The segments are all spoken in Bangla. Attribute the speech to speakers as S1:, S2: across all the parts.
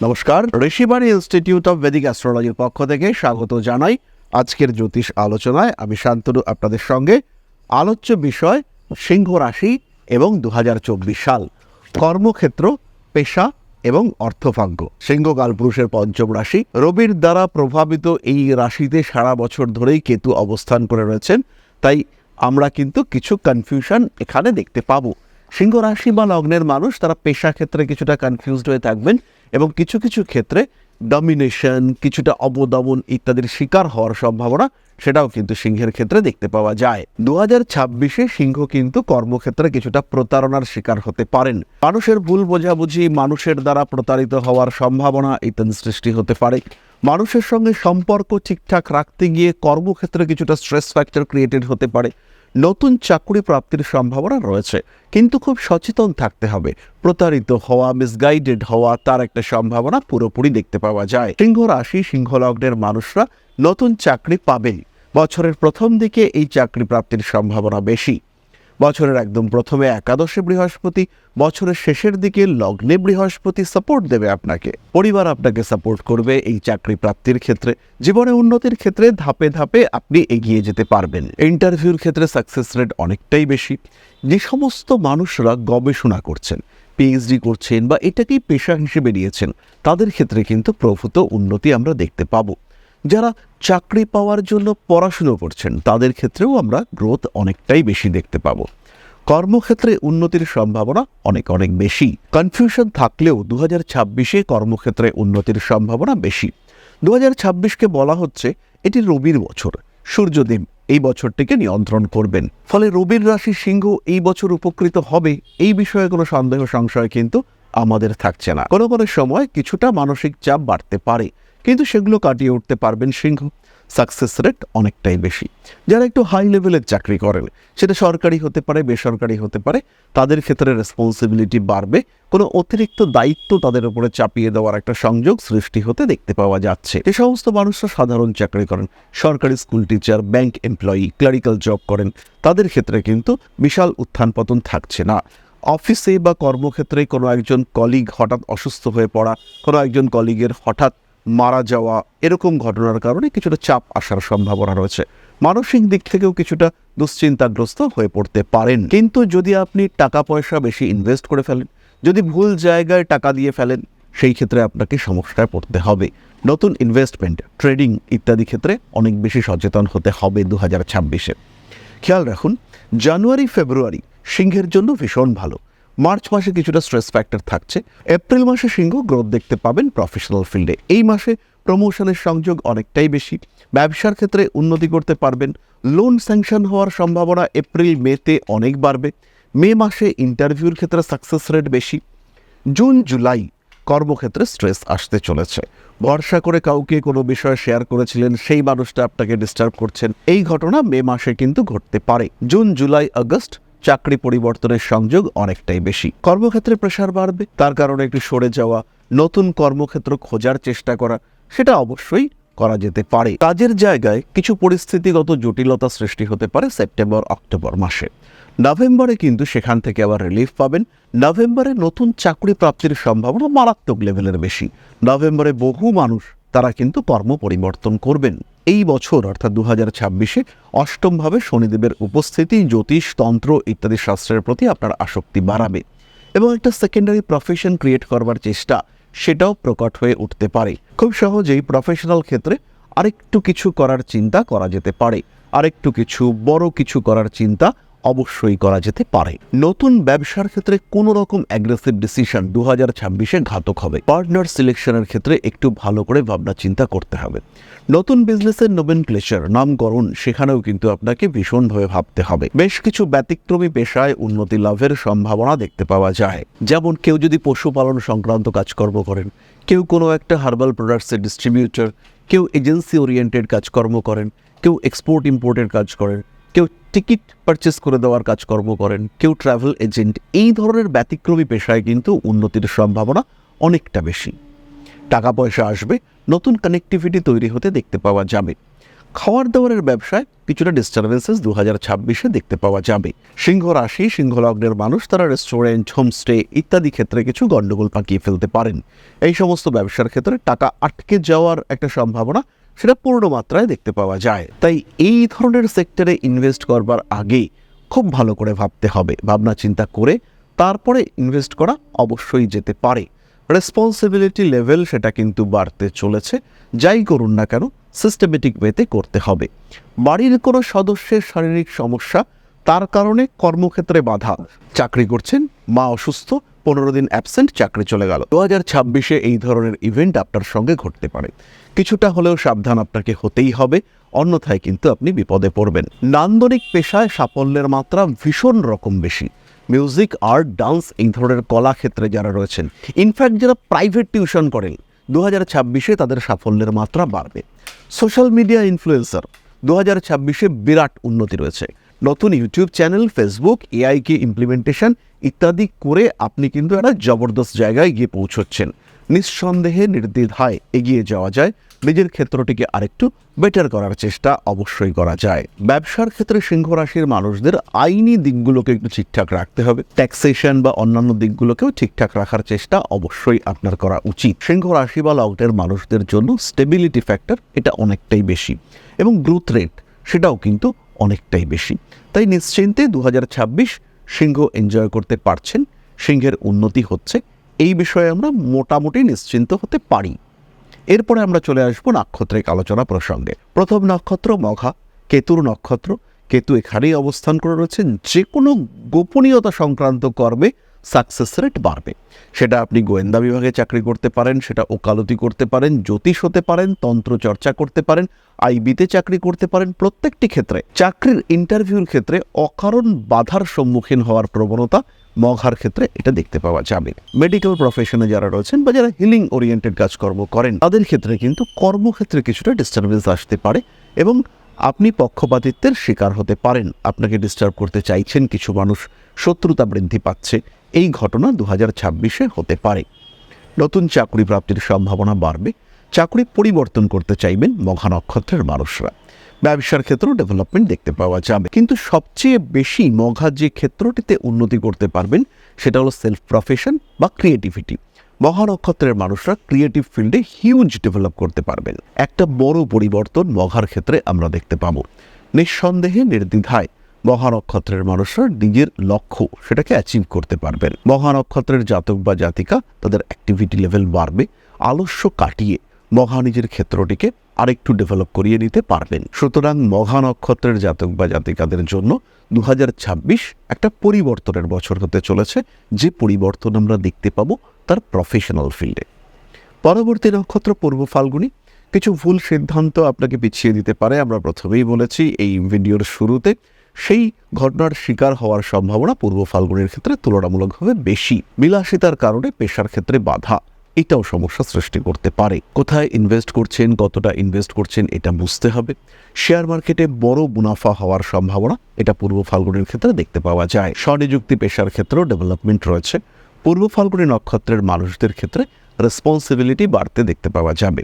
S1: নমস্কার, ঋষিবাণী ইনস্টিটিউট অফ বেদিক অ্যাস্ট্রোলজির পক্ষ থেকে স্বাগত জানাই আজকের জ্যোতিষ আলোচনায়। আমি শান্তনু, আপনাদের সঙ্গে আলোচ্য বিষয় সিংহ রাশি এবং দু হাজার চব্বিশ সাল, কর্মক্ষেত্র, পেশা এবং অর্থভাগ্য। সিংহ কালপুরুষের পঞ্চম রাশি, রবির দ্বারা প্রভাবিত এই রাশিতে সারা বছর ধরেই কেতু অবস্থান করে রয়েছেন, তাই আমরা কিন্তু কিছু কনফিউশন এখানে দেখতে পাবো। সিংহ রাশি বা লগ্নের মানুষ, তারা পেশা ক্ষেত্রে কিছুটা কনফিউজড হয়ে থাকবেন এবং কিছু কিছু ক্ষেত্রে ডমিনেশন কিছুটা অবদমন ইত্যাদির শিকার হওয়ার সম্ভাবনা, সেটাও কিন্তু সিংহের ক্ষেত্রে দেখতে পাওয়া যায়। দু হাজার ছাব্বিশে সিংহ কিন্তু কর্মক্ষেত্রে কিছুটা প্রতারণার শিকার হতে পারেন। মানুষের ভুল বোঝাবুঝি, মানুষের দ্বারা প্রতারিত হওয়ার সম্ভাবনা ইত্যাদি সৃষ্টি হতে পারে। মানুষের সঙ্গে সম্পর্ক ঠিকঠাক রাখতে গিয়ে কর্মক্ষেত্রে কিছুটা স্ট্রেস ফ্যাক্টর ক্রিয়েটেড হতে পারে। নতুন চাকরি প্রাপ্তির সম্ভাবনা রয়েছে, কিন্তু খুব সচেতন থাকতে হবে। প্রতারিত হওয়া মিসগাইডেড হওয়া, তার একটা সম্ভাবনা পুরোপুরি দেখতে পাওয়া যায়। সিংহ রাশি, সিংহ লগ্নের মানুষরা নতুন চাকরি পাবেন বছরের প্রথম দিকে এই চাকরি প্রাপ্তির সম্ভাবনা বেশি। বছরের একদম প্রথমে একাদশে বৃহস্পতি, বছরের শেষের দিকে লগ্নে বৃহস্পতি সাপোর্ট দেবে আপনাকে। পরিবার আপনাকে সাপোর্ট করবে এই চাকরি প্রাপ্তির ক্ষেত্রে। জীবনে উন্নতির ক্ষেত্রে ধাপে ধাপে আপনি এগিয়ে যেতে পারবেন। ইন্টারভিউর ক্ষেত্রে সাকসেস রেট অনেকটাই বেশি। যে সমস্ত মানুষরা গবেষণা করছেন পিএইচডি করছেন বা এটাকেই পেশা হিসেবে নিয়েছেন, তাদের ক্ষেত্রে কিন্তু প্রভূত উন্নতি আমরা দেখতে পাবো। যারা চাকরি পাওয়ার জন্য পড়াশুনো করছেন, তাদের ক্ষেত্রেও আমরা গ্রোথ অনেকটাই বেশি দেখতে পাবো। কর্মক্ষেত্রে উন্নতির সম্ভাবনা অনেক অনেক বেশি। কনফিউশন থাকলেও দু হাজার ছাব্বিশে কর্মক্ষেত্রে উন্নতির সম্ভাবনা বেশি। দু হাজার ছাব্বিশকে বলা হচ্ছে, এটি রবির বছর। সূর্যদেব এই বছরটিকে নিয়ন্ত্রণ করবেন। ফলে রবির রাশি সিংহ এই বছর উপকৃত হবে, এই বিষয়ে কোনো সন্দেহ, সংশয় কিন্তু আমাদের থাকছে না। কোনো কোনো সময় কিছুটা মানসিক চাপ বাড়তে পারে। কিন্তু সেগুলো কাটিয়ে উঠতে পারবেন সিংহ। সাকসেস রেট অনেকটাই বেশি। যারা একটু হাই লেভেলের চাকরি করেন, সেটা সরকারি হতে পারে, বেসরকারি হতে পারে, তাদের ক্ষেত্রে রেসপন্সিবিলিটি বাড়বে। কোনো অতিরিক্ত দায়িত্ব তাদের উপরে চাপিয়ে দেওয়ার একটা সংযোগ সৃষ্টি হতে দেখতে পাওয়া যাচ্ছে। যে সমস্ত মানুষরা সাধারণ চাকরি করেন, সরকারি school teacher bank employee clerical job করেন, তাদের ক্ষেত্রে কিন্তু বিশাল উত্থান পতন থাকছে না। অফিসে বা কর্মক্ষেত্রে কোনো একজন কলিগ হঠাৎ অসুস্থ হয়ে পড়া, কোনো একজন কলিগের হঠাৎ মারা যাওয়া এরকম ঘটনার কারণে কিছুটা চাপ আসার সম্ভাবনা রয়েছে। মানসিক দিক থেকেও কিছুটা দুশ্চিন্তাগ্রস্ত হয়ে পড়তে পারেন। কিন্তু যদি আপনি টাকা পয়সা বেশি ইনভেস্ট করে ফেলেন, যদি ভুল জায়গায় টাকা দিয়ে ফেলেন, সেই ক্ষেত্রে আপনাকে সমস্যায় পড়তে হবে। নতুন ইনভেস্টমেন্ট ট্রেডিং ইত্যাদি ক্ষেত্রে অনেক বেশি সচেতন হতে হবে দু হাজার ছাব্বিশে। খেয়াল রাখুন জানুয়ারি ফেব্রুয়ারি সিংহের জন্য ভীষণ ভালো। মার্চ মাসে কিছুটা স্ট্রেস ফ্যাক্টর থাকছে। এপ্রিল মাসে সিংহ গ্রোথ দেখতে পাবেন প্রফেশনাল ফিল্ডে এই মাসে প্রমোশনের সংযোগ অনেকটাই বেশি। ব্যবসার ক্ষেত্রে উন্নতি করতে পারবেন। লোন স্যাংশন হওয়ার সম্ভাবনা এপ্রিল, মেতে অনেক বাড়বে। মে মাসে ইন্টারভিউর ক্ষেত্রে সাকসেস রেট বেশি। জুন, জুলাই কর্মক্ষেত্রে স্ট্রেস আসতে চলেছে। ভরসা করে কাউকে কোনো বিষয়ে শেয়ার করেছিলেন, সেই মানুষটা আপনাকে ডিস্টার্ব করছেন। এই ঘটনা মে মাসে কিন্তু ঘটতে পারে। জুন, জুলাই, আগস্ট চাকরি পরিবর্তনের সংযোগ অনেকটাই বেশি। কর্মক্ষেত্রে প্রেশার বাড়বে, তার কারণে একটু সরে যাওয়া, নতুন কর্মক্ষেত্র খোঁজার চেষ্টা করা, সেটা অবশ্যই করা যেতে পারে। কাজের জায়গায় কিছু পরিস্থিতিগত জটিলতা সৃষ্টি হতে পারে সেপ্টেম্বর, অক্টোবর মাসে। নভেম্বরে কিন্তু সেখান থেকে আবার রিলিফ পাবেন। নভেম্বরে নতুন চাকরি প্রাপ্তির সম্ভাবনা মারাত্মক লেভেলের বেশি। নভেম্বরে বহু মানুষ তারা কিন্তু কর্ম পরিবর্তন করবেন। এই বছর, অর্থাৎ দু হাজার ছাব্বিশে, অষ্টমভাবে শনিদেবের উপস্থিতি, জ্যোতিষ, তন্ত্র ইত্যাদি শাস্ত্রের প্রতি আপনার আসক্তি বাড়াবে এবং একটা সেকেন্ডারি প্রফেশন ক্রিয়েট করবার চেষ্টা সেটাও প্রকট হয়ে উঠতে পারে। খুব সহজেই প্রফেশনাল ক্ষেত্রে আরেকটু কিছু করার চিন্তা করা যেতে পারে। আরেকটু কিছু, বড় কিছু করার চিন্তা অবশ্যই করা যেতে পারে। নতুন ব্যবসার ক্ষেত্রে কোনো রকম অ্যাগ্রেসিভ ডিসিশন দু হাজার ছাব্বিশে ঘাতক হবে। পার্টনার সিলেকশনের ক্ষেত্রে একটু ভালো করে ভাবনা চিন্তা করতে হবে। নতুন বিজনেসের নোবেন প্লেচার নামকরণ সেখানেও কিন্তু আপনাকে ভীষণভাবে ভাবতে হবে। বেশ কিছু ব্যতিক্রমী পেশায় উন্নতি লাভের সম্ভাবনা দেখতে পাওয়া যায়। যেমন কেউ যদি পশুপালন সংক্রান্ত কাজকর্ম করেন, কেউ কোনো একটা হার্বাল প্রোডাক্টসের ডিস্ট্রিবিউটর কেউ এজেন্সি ওরিয়েন্টেড কাজকর্ম করেন, কেউ এক্সপোর্ট ইম্পোর্টের কাজ করেন, কেউ টিকিট পারচেস করে দেওয়ার কাজকর্ম করেন। কেউ ট্রাভেল এজেন্ট। এই ধরনের ব্যতিক্রমী পেশায় কিন্তু উন্নতির সম্ভাবনা অনেকটা বেশি। টাকা পয়সা আসবে, নতুন কানেক্টিভিটি তৈরি হতে দেখতে পাওয়া যাবে। খাওয়ার দাওয়ারের ব্যবসায় কিছুটা ডিস্টারবেন্সেস দু হাজার ছাব্বিশে দেখতে পাওয়া যাবে। সিংহ রাশি, সিংহ লগ্নের মানুষ তারা রেস্টুরেন্ট হোমস্টে ইত্যাদি ক্ষেত্রে কিছু গণ্ডগোল পাকিয়ে ফেলতে পারেন। এই সমস্ত ব্যবসার ক্ষেত্রে টাকা আটকে যাওয়ার একটা সম্ভাবনা সেটা পূর্ণ মাত্রায় দেখতে পাওয়া যায়। তাই এই ধরনের সেক্টরে ইনভেস্ট করবার আগে খুব ভালো করে ভাবতে হবে। ভাবনা চিন্তা করে তারপরে ইনভেস্ট করা অবশ্যই যেতে পারে। রেসপন্সিবিলিটি লেভেল সেটা কিন্তু বাড়তে চলেছে। যাই করুন না কেন সিস্টেমেটিক ওয়েতে করতে হবে। বাড়ির কোনো সদস্যের শারীরিক সমস্যা, তার কারণে কর্মক্ষেত্রে বাধা। চাকরি করছেন, মা অসুস্থ, পনেরো দিন অ্যাবসেন্ট চাকরি চলে গেল। দু হাজার ছাব্বিশে এই ধরনের ইভেন্ট আপনার সঙ্গে ঘটতে পারে। কিছুটা হলেও সাবধান আপনাকে হতেই হবে, অন্যথায় কিন্তু আপনি বিপদে পড়বেন। নান্দনিক পেশায় সাফল্যের মাত্রা ভীষণ রকম বেশি। মিউজিক, আর্ট, ডান্স এই ধরনের কলা ক্ষেত্রে যারা রয়েছেন ইনফ্যাক্ট যারা প্রাইভেট টিউশন করেন দু হাজার ছাব্বিশে তাদের সাফল্যের মাত্রা বাড়বে। সোশ্যাল মিডিয়া ইনফ্লুয়েন্সার দু হাজার ছাব্বিশে বিরাট উন্নতি রয়েছে। নতুন ইউটিউব চ্যানেল ফেসবুক এআইকে ইমপ্লিমেন্টেশন ইত্যাদি করে আপনি কিন্তু একটা জবরদস্ত জায়গায় গিয়ে পৌঁছচ্ছেন। নিঃসন্দেহে নির্দ্বিধায় এগিয়ে যাওয়া যায়। নিজের ক্ষেত্রটিকে আরেকটু বেটার করার চেষ্টা অবশ্যই করা যায়। ব্যবসার ক্ষেত্রে সিংহ রাশির মানুষদের আইনি দিকগুলোকে একটু ঠিকঠাক রাখতে হবে। ট্যাক্সেশন বা অন্যান্য দিকগুলোকেও ঠিকঠাক রাখার চেষ্টা অবশ্যই আপনার করা উচিত। সিংহ রাশি বা লগ্নের মানুষদের জন্য স্টেবিলিটি ফ্যাক্টর এটা অনেকটাই বেশি এবং গ্রোথ রেট সেটাও কিন্তু অনেকটাই বেশি। তাই নিশ্চিন্তে দু হাজার ছাব্বিশ সিংহ এনজয় করতে পারছেন। সিংহের উন্নতি হচ্ছে। এই বিষয়ে আমরা মোটামুটি নিশ্চিন্ত হতে পারি। এরপরে আমরা চলে আসব নাক্ষত্রিক আলোচনা প্রসঙ্গে। প্রথম নক্ষত্র মঘা, কেতুর নক্ষত্র। কেতু এখানেই অবস্থান করে রয়েছেন যে কোনো গোপনীয়তা সংক্রান্ত কর্মে সাকসেস রেট বাড়বে। সেটা আপনি গোয়েন্দা বিভাগে চাকরি করতে পারেন, সেটা ওকালতি করতে পারেন, জ্যোতিষ হতে পারেন, তন্ত্র চর্চা করতে পারেন আইবিতে চাকরি করতে পারেন, প্রত্যেকটি ক্ষেত্রে। চাকরির ইন্টারভিউর ক্ষেত্রে অকারণ বাধার সম্মুখীন হওয়ার প্রবণতা মঘার ক্ষেত্রে এটা দেখতে পাওয়া যাবে। মেডিকেল প্রফেশনে যারা রয়েছেন বা যারা হিলিং ওরিয়েন্টেড কাজকর্ম করেন, তাদের ক্ষেত্রে কিন্তু কর্মক্ষেত্রে কিছুটা ডিস্টারবেন্স আসতে পারে এবং আপনি পক্ষপাতিত্বের শিকার হতে পারেন। আপনাকে ডিস্টার্ব করতে চাইছেন কিছু মানুষ, শত্রুতা বৃদ্ধি পাচ্ছে। এই ঘটনা দু হাজার ছাব্বিশে হতে পারে। নতুন চাকরি প্রাপ্তির সম্ভাবনা বাড়বে। চাকরি পরিবর্তন করতে চাইবেন মঘা নক্ষত্রের মানুষরা। ব্যবসার ক্ষেত্রেও ডেভেলপমেন্ট দেখতে পাওয়া যাবে। কিন্তু সবচেয়ে বেশি মঘা যে ক্ষেত্রটিতে উন্নতি করতে পারবেন, সেটা হলো সেলফ প্রফেশন বা ক্রিয়েটিভিটি মহা নক্ষত্রের মানুষরা ক্রিয়েটিভ ফিল্ডে হিউজ ডেভেলপ করতে পারবেন। একটা বড় পরিবর্তন মঘার ক্ষেত্রে আমরা দেখতে পাবো। নিঃসন্দেহে নির্দ্বিধায় মহা নক্ষত্রের মানুষরা নিজের লক্ষ্য সেটাকে অ্যাচিভ করতে পারবেন। মহা নক্ষত্রের জাতক বা জাতিকা তাদের অ্যাক্টিভিটি লেভেল বাড়বে, আলস্য কাটিয়ে মহা নিজের ক্ষেত্রটিকে আরেকটু ডেভেলপ করিয়ে নিতে পারবেন। সুতরাং মঘা নক্ষত্রের জাতক বা জাতিকাদের জন্য দু হাজার ছাব্বিশ একটা পরিবর্তনের বছর হতে চলেছে। যে পরিবর্তন আমরা দেখতে পাবো তার প্রফেশনাল ফিল্ডে পরবর্তী নক্ষত্র পূর্ব ফাল্গুনি। কিছু ভুল সিদ্ধান্ত আপনাকে পিছিয়ে দিতে পারে, আমরা প্রথমেই বলেছি এই ভিডিওর শুরুতে। সেই ঘটনার শিকার হওয়ার সম্ভাবনা পূর্ব ফাল্গুনের ক্ষেত্রে তুলনামূলকভাবে বেশি। বিলাসিতার কারণে পেশার ক্ষেত্রে বাধা। এটাও সমস্যা সৃষ্টি করতে পারে। কোথায় ইনভেস্ট করছেন, কতটা ইনভেস্ট করছেন, এটা বুঝতে হবে। শেয়ার মার্কেটে বড় মুনাফা হওয়ার সম্ভাবনা, এটা পূর্ব ফাল্গুনের ক্ষেত্রে দেখতে পাওয়া যায়। স্বনিযুক্তি পেশার ক্ষেত্রেও ডেভেলপমেন্ট রয়েছে। পূর্ব ফাল্গুনী নক্ষত্রের মানুষদের ক্ষেত্রে রেসপন্সিবিলিটি বাড়তে দেখতে পাওয়া যাবে।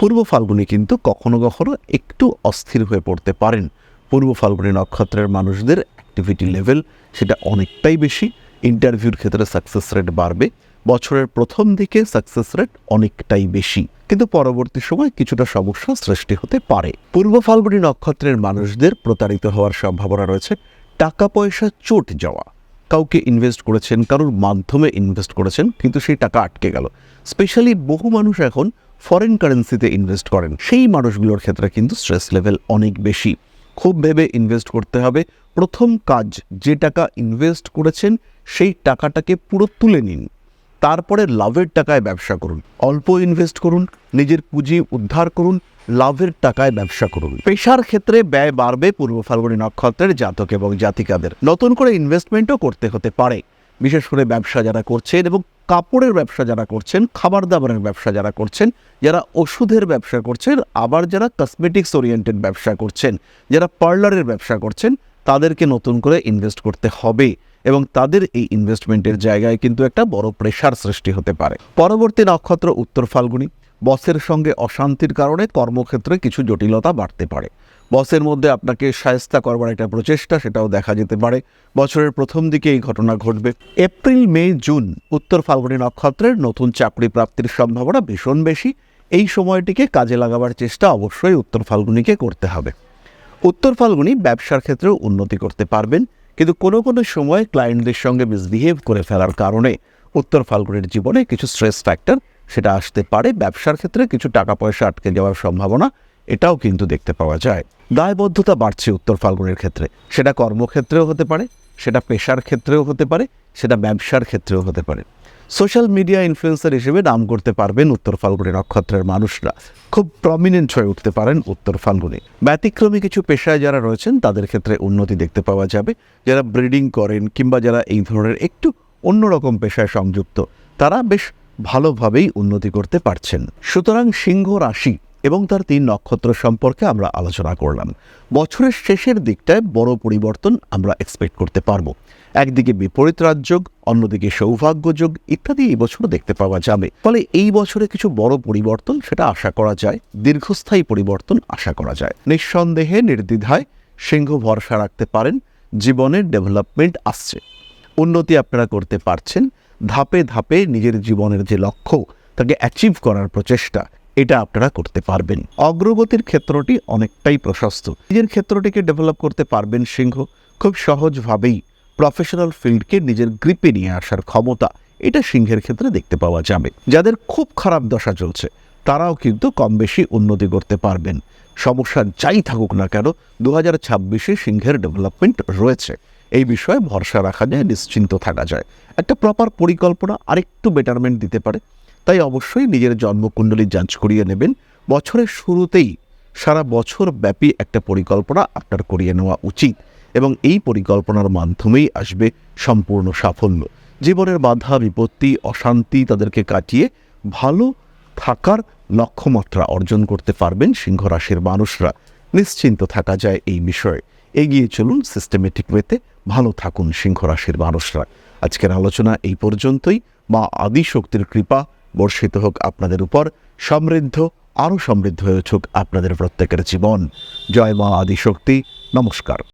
S1: পূর্ব ফাল্গুনি কিন্তু কখনো কখনো একটু অস্থির হয়ে পড়তে পারেন। পূর্ব ফাল্গুনী নক্ষত্রের মানুষদের অ্যাক্টিভিটি লেভেল সেটা অনেকটাই বেশি। ইন্টারভিউর ক্ষেত্রে সাকসেস রেট বাড়বে। বছরের প্রথম দিকে সাকসেস রেট অনেকটাই বেশি। কিন্তু পরবর্তী সময় কিছুটা সমস্যা সৃষ্টি হতে পারে। পূর্ব ফাল্গুনী নক্ষত্রের মানুষদের প্রতারিত হওয়ার সম্ভাবনা রয়েছে। টাকা পয়সা চোট যাওয়া। কাউকে ইনভেস্ট করেছেন, কারোর মাধ্যমে ইনভেস্ট করেছেন, কিন্তু সেই টাকা আটকে গেল। স্পেশালি বহু মানুষ এখন ফরেন কারেন্সিতে ইনভেস্ট করেন। সেই মানুষগুলোর ক্ষেত্রে কিন্তু স্ট্রেস লেভেল অনেক বেশি। খুব ভেবে ইনভেস্ট করতে হবে। প্রথম কাজ যে টাকা ইনভেস্ট করেছেন, সেই টাকাটাকে পুরো তুলে নিন। তারপরে লাভের টাকায় ব্যবসা করুন। অল্প ইনভেস্ট করুন, নিজের পুঁজি উদ্ধার করুন, লাভের টাকায় ব্যবসা করুন। পেশার ক্ষেত্রে ব্যয় বাড়বে পূর্ব ফাল্গুনী নক্ষত্রের জাতক এবং জাতিকাদের। নতুন করে ইনভেস্টমেন্টও করতে হতে পারে। বিশেষ করে ব্যবসা যারা করছেন এবং কাপড়ের ব্যবসা যারা করছেন খাবার দাবারের ব্যবসা যারা করছেন, যারা ওষুধের ব্যবসা করছেন, আবার যারা কসমেটিক্স ওরিয়েন্টেড ব্যবসা করছেন, যারা পার্লারের ব্যবসা করছেন, তাদেরকে নতুন করে ইনভেস্ট করতে হবে। এবং তাদের এই ইনভেস্টমেন্টের জায়গায় কিন্তু একটা বড় প্রেশার সৃষ্টি হতে পারে। পরবর্তী নক্ষত্র উত্তর ফাল্গুনি, বসের সঙ্গে অশান্তির কারণে কর্মক্ষেত্রে কিছু জটিলতা বাড়তে পারে। বসের মধ্যে আপনাকে সায়স্তা করবার একটা প্রচেষ্টা, সেটাও দেখা যেতে পারে। বছরের প্রথম দিকে এই ঘটনা ঘটবে। এপ্রিল, মে, জুন উত্তর ফাল্গুনী নক্ষত্রের নতুন চাকরি প্রাপ্তির সম্ভাবনা ভীষণ বেশি। এই সময়টিকে কাজে লাগাবার চেষ্টা অবশ্যই উত্তর ফাল্গুনিকে করতে হবে। উত্তর ফাল্গুনি ব্যবসার ক্ষেত্রেও উন্নতি করতে পারবেন। কিন্তু কোনো কোনো সময় ক্লায়েন্টদের সঙ্গে মিসবিহেভ করে ফেলার কারণে উত্তর ফাল্গুনের জীবনে কিছু স্ট্রেস ফ্যাক্টর সেটা আসতে পারে, ব্যবসার ক্ষেত্রে কিছু টাকা পয়সা আটকে যাওয়ার সম্ভাবনা, এটাও কিন্তু দেখতে পাওয়া যায়। দায়বদ্ধতা বাড়ছে উত্তর ফাল্গুনের ক্ষেত্রে। সেটা কর্মক্ষেত্রেও হতে পারে, সেটা পেশার ক্ষেত্রেও হতে পারে, সেটা ব্যবসার ক্ষেত্রেও হতে পারে। সোশ্যাল মিডিয়া ইনফ্লুয়েন্সার হিসেবে নাম করতে পারবেন উত্তর ফাল্গুনি নক্ষত্রের মানুষরা। খুব প্রমিনেন্ট হয়ে উঠতে পারেন উত্তর ফাল্গুনি। ব্যতিক্রমী কিছু পেশায় যারা রয়েছেন, তাদের ক্ষেত্রে উন্নতি দেখতে পাওয়া যাবে। যারা ব্রিডিং করেন কিংবা যারা এই ধরনের একটু অন্যরকম পেশায় সংযুক্ত, তারা বেশ ভালোভাবেই উন্নতি করতে পারছেন। সুতরাং সিংহ রাশি এবং তার তিন নক্ষত্র সম্পর্কে আমরা আলোচনা করলাম। বছরের শেষের দিকটায় বড় পরিবর্তন আমরা এক্সপেক্ট করতে পারব। একদিকে বিপরীত রাজযোগ, অন্যদিকে সৌভাগ্যযোগ ইত্যাদি এই বছরও দেখতে পাওয়া যাবে। ফলে এই বছরে কিছু বড় পরিবর্তন সেটা আশা করা যায়, দীর্ঘস্থায়ী পরিবর্তন আশা করা যায়। নিঃসন্দেহে নির্দ্বিধায় সিংহ ভরসা রাখতে পারেন জীবনের ডেভেলপমেন্ট আসছে। উন্নতি আপনারা করতে পারছেন, ধাপে ধাপে নিজের জীবনের যে লক্ষ্য, তাকে অ্যাচিভ করার প্রচেষ্টা, এটা আপনারা করতে পারবেন। অগ্রগতির ক্ষেত্রটি অনেকটাই প্রশস্ত। নিজের ক্ষেত্রটিকে ডেভেলপ করতে পারবেন সিংহ, খুব সহজভাবেই প্রফেশনাল ফিল্ডকে নিজের গ্রিপে নিয়ে আসার ক্ষমতা এটা সিংহের ক্ষেত্রে দেখতে পাওয়া যাবে। যাদের খুব খারাপ দশা চলছে, তারাও কিন্তু কম বেশি উন্নতি করতে পারবেন। সমস্যা যাই থাকুক না কেন দু হাজার ছাব্বিশে সিংহের ডেভেলপমেন্ট রয়েছে। এই বিষয়ে ভরসা রাখা যায়, নিশ্চিন্ত থাকা যায়। একটা প্রপার পরিকল্পনা আরেকটু বেটারমেন্ট দিতে পারে। তাই অবশ্যই নিজের জন্মকুণ্ডলী যাঞ্চ করিয়ে নেবেন। বছরের শুরুতেই সারা বছর ব্যাপী একটা পরিকল্পনা আপনার করিয়ে নেওয়া উচিত। এবং এই পরিকল্পনার মাধ্যমেই আসবে সম্পূর্ণ সাফল্য। জীবনের বাধা, বিপত্তি, অশান্তি তাদেরকে কাটিয়ে ভালো থাকার লক্ষ্যমাত্রা অর্জন করতে পারবেন সিংহ রাশির মানুষরা। নিশ্চিন্ত থাকা যায় এই বিষয়ে। এগিয়ে চলুন সিস্টেমেটিক ওয়েতে ভালো থাকুন সিংহ রাশির মানুষরা। আজকের আলোচনা এই পর্যন্তই। মা আদি শক্তির কৃপা বর্ষিত হোক আপনাদের উপর। সমৃদ্ধ, আরও সমৃদ্ধ হয়ে উঠুক আপনাদের প্রত্যেকের জীবন। জয় মা আদি শক্তি নমস্কার।